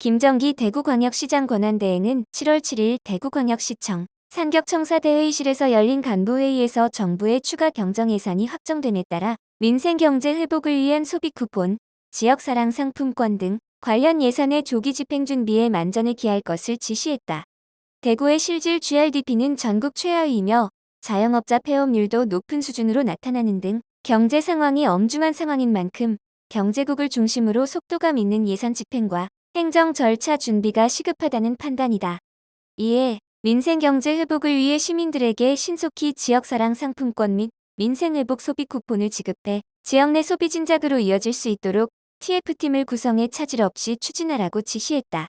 김정기 대구광역시장 권한대행은 7월 7일 대구광역시청 산격청사대회의실에서 열린 간부회의에서 정부의 추가 경정 예산이 확정됨에 따라 민생경제 회복을 위한 소비 쿠폰, 지역사랑 상품권 등 관련 예산의 조기 집행 준비에 만전을 기할 것을 지시했다. 대구의 실질 GRDP는 전국 최하위이며 자영업자 폐업률도 높은 수준으로 나타나는 등 경제 상황이 엄중한 상황인 만큼 경제국을 중심으로 속도감 있는 예산 집행과 행정 절차 준비가 시급하다는 판단이다. 이에 민생경제 회복을 위해 시민들에게 신속히 지역사랑 상품권 및 민생회복 소비 쿠폰을 지급해 지역 내 소비 진작으로 이어질 수 있도록 TF팀을 구성해 차질 없이 추진하라고 지시했다.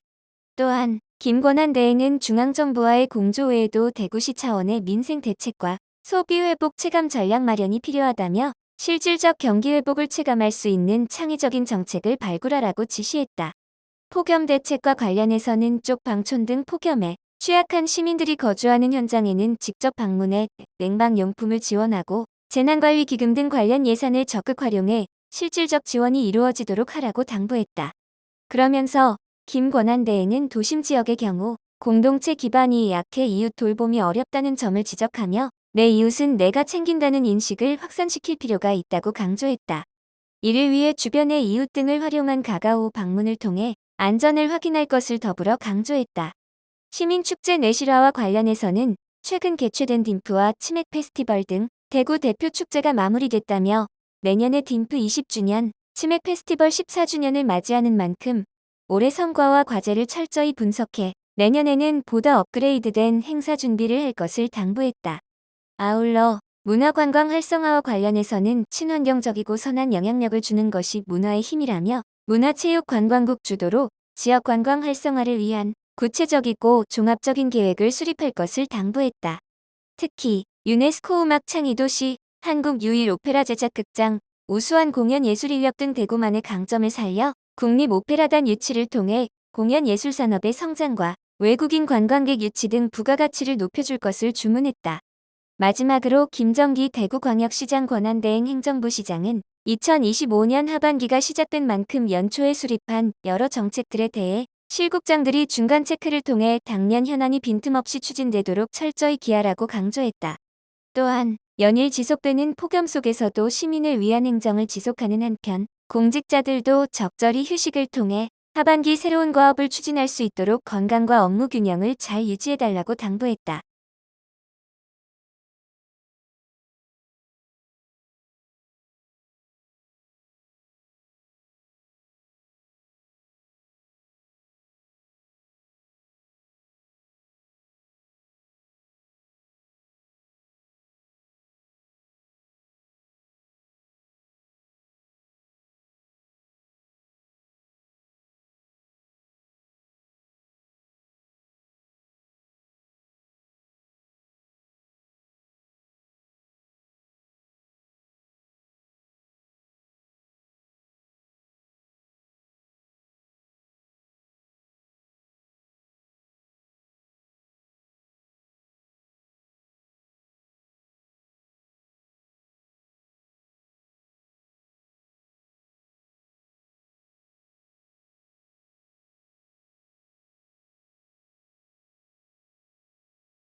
또한 김권한 대행은 중앙정부와의 공조 외에도 대구시 차원의 민생 대책과 소비 회복 체감 전략 마련이 필요하다며 실질적 경기 회복을 체감할 수 있는 창의적인 정책을 발굴하라고 지시했다. 폭염 대책과 관련해서는 쪽 방촌 등 폭염에 취약한 시민들이 거주하는 현장에는 직접 방문해 냉방용품을 지원하고 재난관리기금 등 관련 예산을 적극 활용해 실질적 지원이 이루어지도록 하라고 당부했다. 그러면서 김 권한 대행은 도심 지역의 경우 공동체 기반이 약해 이웃 돌봄이 어렵다는 점을 지적하며 내 이웃은 내가 챙긴다는 인식을 확산시킬 필요가 있다고 강조했다. 이를 위해 주변의 이웃 등을 활용한 가가오 방문을 통해 안전을 확인할 것을 더불어 강조했다. 시민축제 내실화와 관련해서는 최근 개최된 딤프와 치맥 페스티벌 등 대구 대표 축제가 마무리됐다며 내년에 딤프 20주년, 치맥 페스티벌 14주년을 맞이하는 만큼 올해 성과와 과제를 철저히 분석해 내년에는 보다 업그레이드된 행사 준비를 할 것을 당부했다. 아울러 문화관광 활성화와 관련해서는 친환경적이고 선한 영향력을 주는 것이 문화의 힘이라며 문화체육관광국 주도로 지역 관광 활성화를 위한 구체적이고 종합적인 계획을 수립할 것을 당부했다. 특히 유네스코 음악 창의도시, 한국 유일 오페라 제작극장, 우수한 공연 예술 인력 등 대구만의 강점을 살려 국립 오페라단 유치를 통해 공연 예술 산업의 성장과 외국인 관광객 유치 등 부가가치를 높여줄 것을 주문했다. 마지막으로 김정기 대구광역시장 권한대행 행정부 시장은 2025년 하반기가 시작된 만큼 연초에 수립한 여러 정책들에 대해 실국장들이 중간 체크를 통해 당면 현안이 빈틈없이 추진되도록 철저히 기하라고 강조했다. 또한 연일 지속되는 폭염 속에서도 시민을 위한 행정을 지속하는 한편 공직자들도 적절히 휴식을 통해 하반기 새로운 과업을 추진할 수 있도록 건강과 업무 균형을 잘 유지해달라고 당부했다.